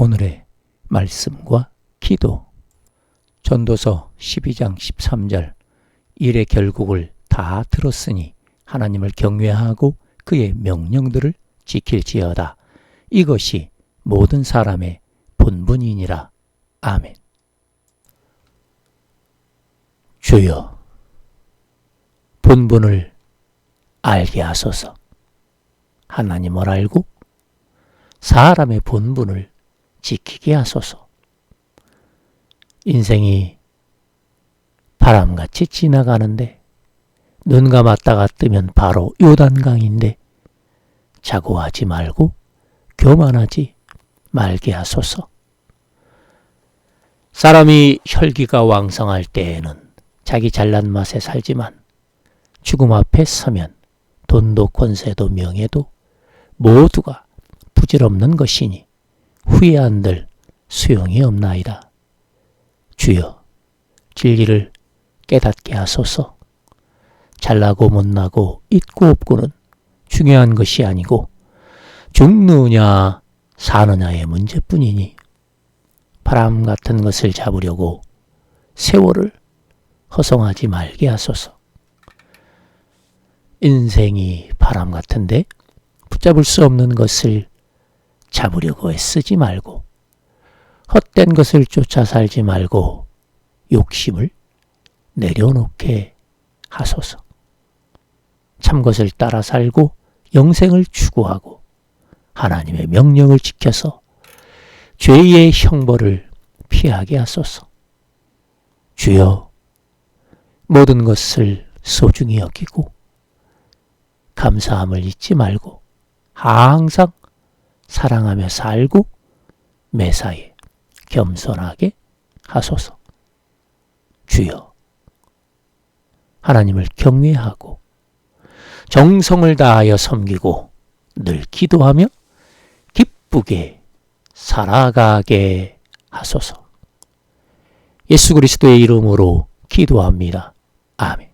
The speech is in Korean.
오늘의 말씀과 기도 전도서 12장 13절 일의 결국을 다 들었으니 하나님을 경외하고 그의 명령들을 지킬지어다. 이것이 모든 사람의 본분이니라. 아멘. 주여, 본분을 알게 하소서. 하나님을 알고 사람의 본분을 지키게 하소서. 인생이 바람같이 지나가는데 눈 감았다가 뜨면 바로 요단강인데 자고하지 말고 교만하지 말게 하소서. 사람이 혈기가 왕성할 때에는 자기 잘난 맛에 살지만 죽음 앞에 서면 돈도 권세도 명예도 모두가 부질없는 것이니 후회한들 소용이 없나이다. 주여 진리를 깨닫게 하소서. 잘나고 못나고 있고 없고는 중요한 것이 아니고 죽느냐 사느냐의 문제뿐이니 바람 같은 것을 잡으려고 세월을 허송하지 말게 하소서. 인생이 바람 같은데 붙잡을 수 없는 것을 잡으려고 애쓰지 말고 헛된 것을 쫓아 살지 말고 욕심을 내려놓게 하소서. 참 것을 따라 살고 영생을 추구하고 하나님의 명령을 지켜서 죄의 형벌을 피하게 하소서. 주여, 모든 것을 소중히 여기고 감사함을 잊지 말고 항상 사랑하며 살고 매사에 겸손하게 하소서. 주여, 하나님을 경외하고 정성을 다하여 섬기고 늘 기도하며 기쁘게 살아가게 하소서. 예수 그리스도의 이름으로 기도합니다. 아멘.